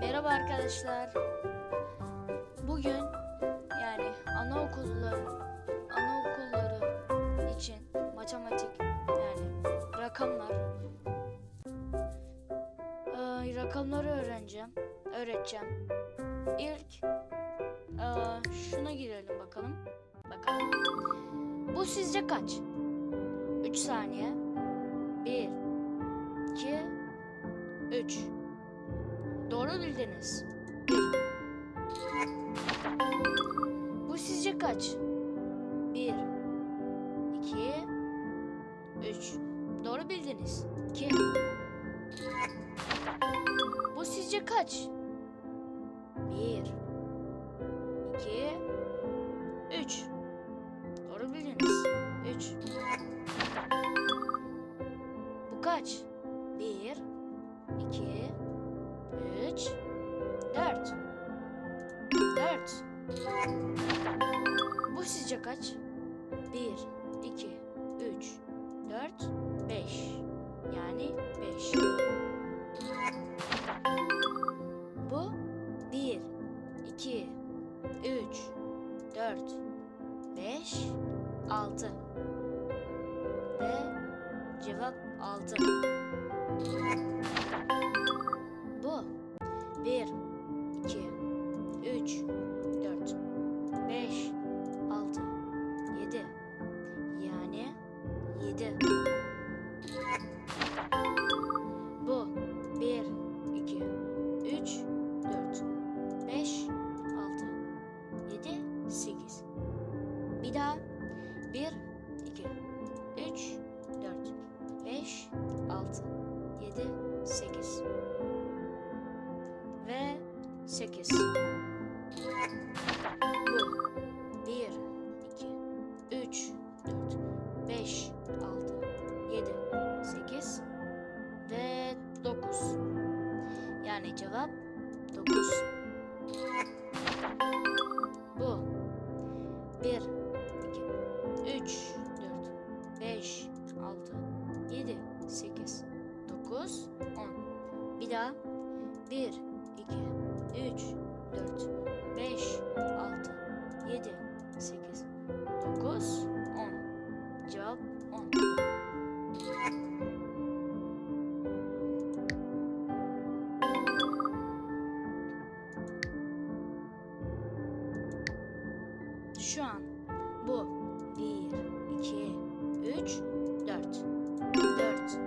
Merhaba arkadaşlar. Bugün yani anaokulları anaokulları için matematik yani rakamlar eee, rakamları öğreneceğim. Öğreteceğim. İlk eee, şuna girelim bakalım. Bakalım. Bu sizce kaç? 3 saniye. 1 2 3 Doğru bildiniz. Bu sizce kaç? 1 2 3 Doğru bildiniz. 2 Bu sizce kaç? 4 Bu sizce kaç? 1 2 3 4 5 Yani 5 Bu 1 2 3 4 5 6 Ve cevap 6 Bu 1 9 Bu. 1 2 3 4 5 6 7 8 9 10 Bir daha. 1 2 3 4 5 6 7 8 9 10 Cevap 10 Şu an. Bu 1 2 3 4 4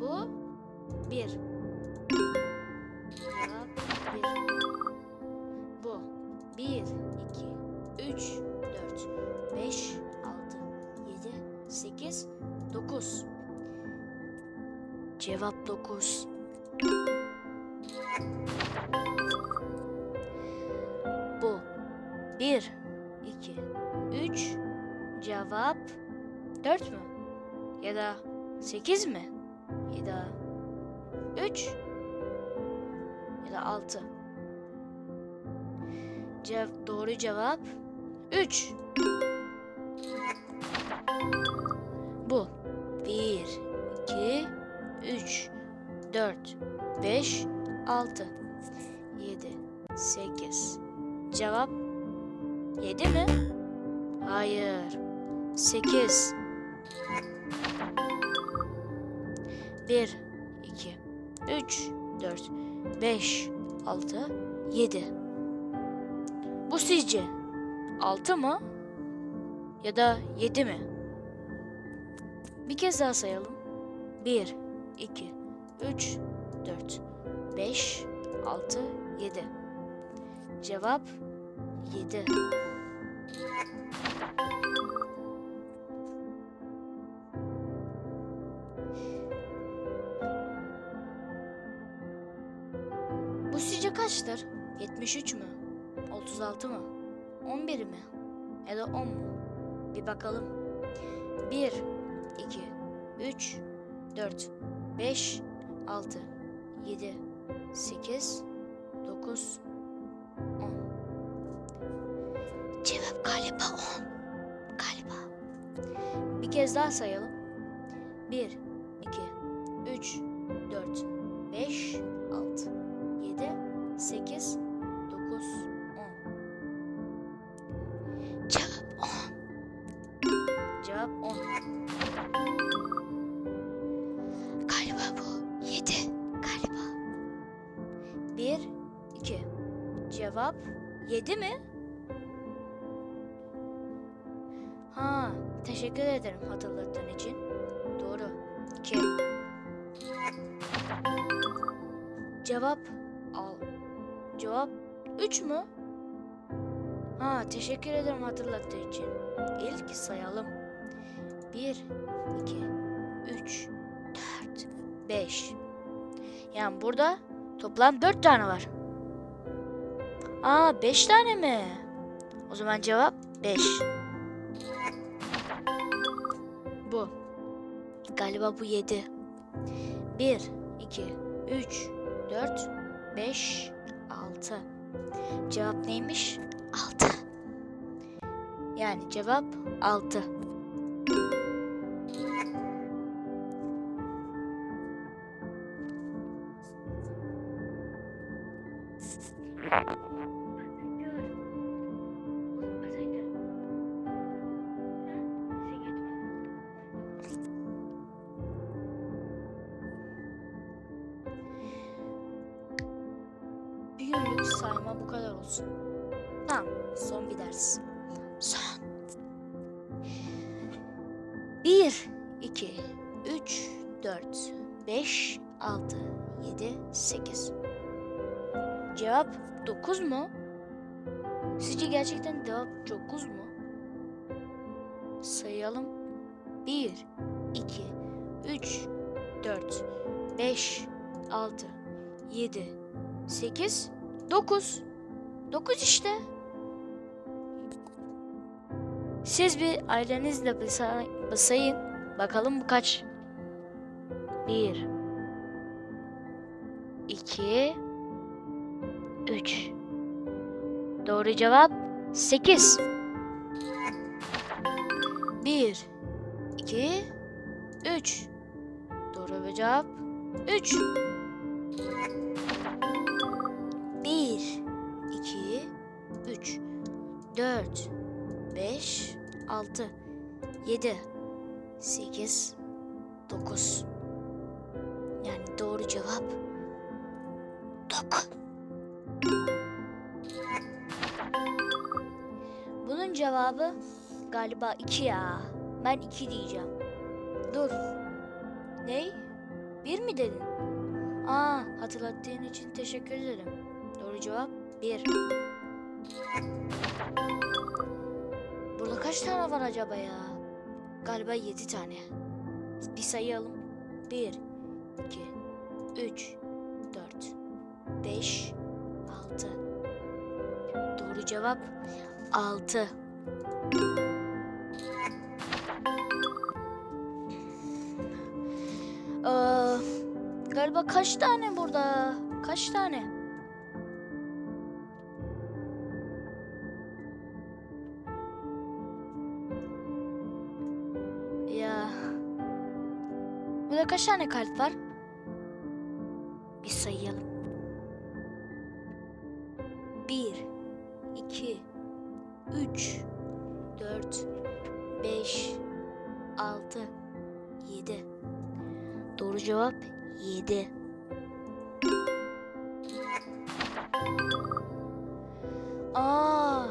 Bu 1 Cevap 1 Bu 1 2 3 4 5 6 7 8 9 Cevap 9 1 2 3 Cevap 4 mü? Ya da 8 mi? Ya da 3 ya da 6. Cev doğru cevap 3. Bu 1 2 3 4 5 6 7 8 Cevap 7 mi? Hayır. 8 1 2 3 4 5 6 7 Bu sizce 6 mı? Ya da 7 mi? Bir kez daha sayalım. 1 2 3 4 5 6 7 Cevap 7 Bu sizce kaçtır? 73 mü? 36 mı? 11 mi? Ya da 10 mu? Bir bakalım. 1 2 3 4 5 6 7 8 9 10 Cevap Galiba on. Galiba. Bir kez daha sayalım. Bir, iki, üç, dört, beş, altı, yedi, sekiz, dokuz, on. Cevap on. Cevap on. Galiba bu yedi. Galiba. Bir, iki. Cevap yedi mi? Ha, teşekkür ederim hatırlattığın için. Doğru. 2 Cevap al. Cevap 3 mü? Ha, teşekkür ederim hatırlattığı için. İlk sayalım. 1 2 3 4 5 Yani burada toplam 4 tane var. Aa 5 tane mi? O zaman cevap 5. Galiba bu 7. 1 2 3 4 5 6 Cevap neymiş? 6. Yani cevap 6. sayma bu kadar olsun. Tamam, son bir ders. Son. 1, 2, 3, 4, 5, 6, 7, 8. Cevap 9 mu? Sizce gerçekten cevap 9 mu? Sayalım. 1, 2, 3, 4, 5, 6, 7, 8, 9. 9 işte. Siz bir ailenizle basa- basayın. Bakalım bu kaç? 1 2 3 Doğru cevap 8. 1 2 3 Doğru cevap 3. 1 2 3 4 5 6 7 8 9 Yani doğru cevap 9. Bunun cevabı galiba 2 ya. Ben 2 diyeceğim. Dur. Ney? 1 mi dedin? Aa, hatırlattığın için teşekkür ederim. Doğru cevap 1. Burada kaç tane var acaba ya? Galiba 7 tane. Bir sayalım. 1, 2, 3, 4, 5, 6. Doğru cevap 6. Ee, galiba kaç tane burada? Kaç tane? Burada kaç tane kalp var? Bir sayalım. Bir, iki, üç, dört, beş, altı, yedi. Doğru cevap yedi. Aa,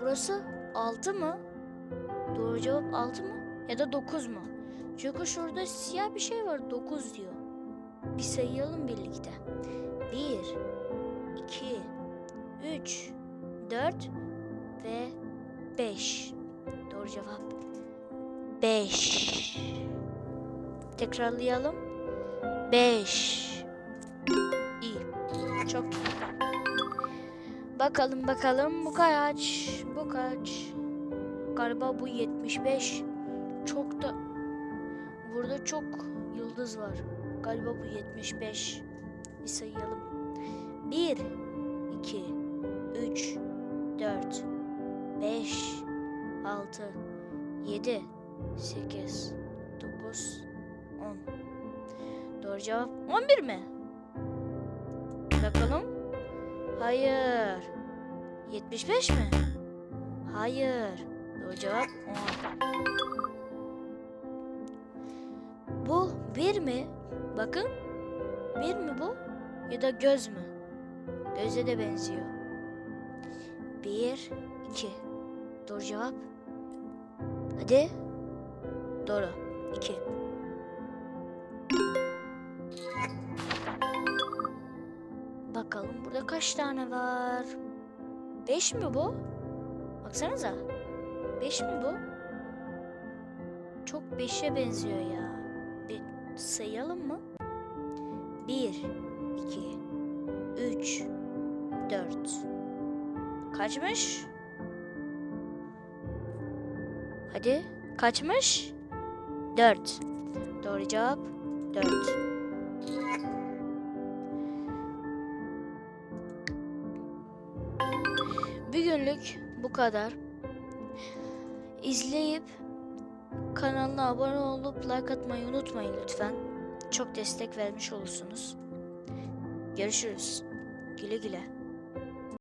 burası altı mı? Doğru cevap 6 mı? Ya da 9 mu? Çünkü şurada siyah bir şey var. 9 diyor. Bir sayalım birlikte. 1, 2, 3, 4 ve 5. Doğru cevap 5. Tekrarlayalım. 5. İyi. Çok iyi. Bakalım bakalım bu kaç? Bu kaç? Galiba bu 75. Çok da burada çok yıldız var. Galiba bu 75. Bir sayalım. 1 2 3 4 5 6 7 8 9 10 Doğru cevap 11 mi? Bakalım. Hayır. 75 mi? Hayır. Doğru cevap 10. Bu bir mi? Bakın. Bir mi bu? Ya da göz mü? Göze de benziyor. Bir, iki. Doğru cevap. Hadi. Doğru. İki. Bakalım burada kaç tane var? Beş mi bu? Baksanıza. Beş mi bu? Çok beşe benziyor ya. Bir sayalım mı? Bir, iki, üç, dört. Kaçmış? Hadi. Kaçmış? Dört. Doğru cevap dört. Bugünlük bu kadar. İzleyip kanalına abone olup like atmayı unutmayın lütfen. Çok destek vermiş olursunuz. Görüşürüz. Güle güle.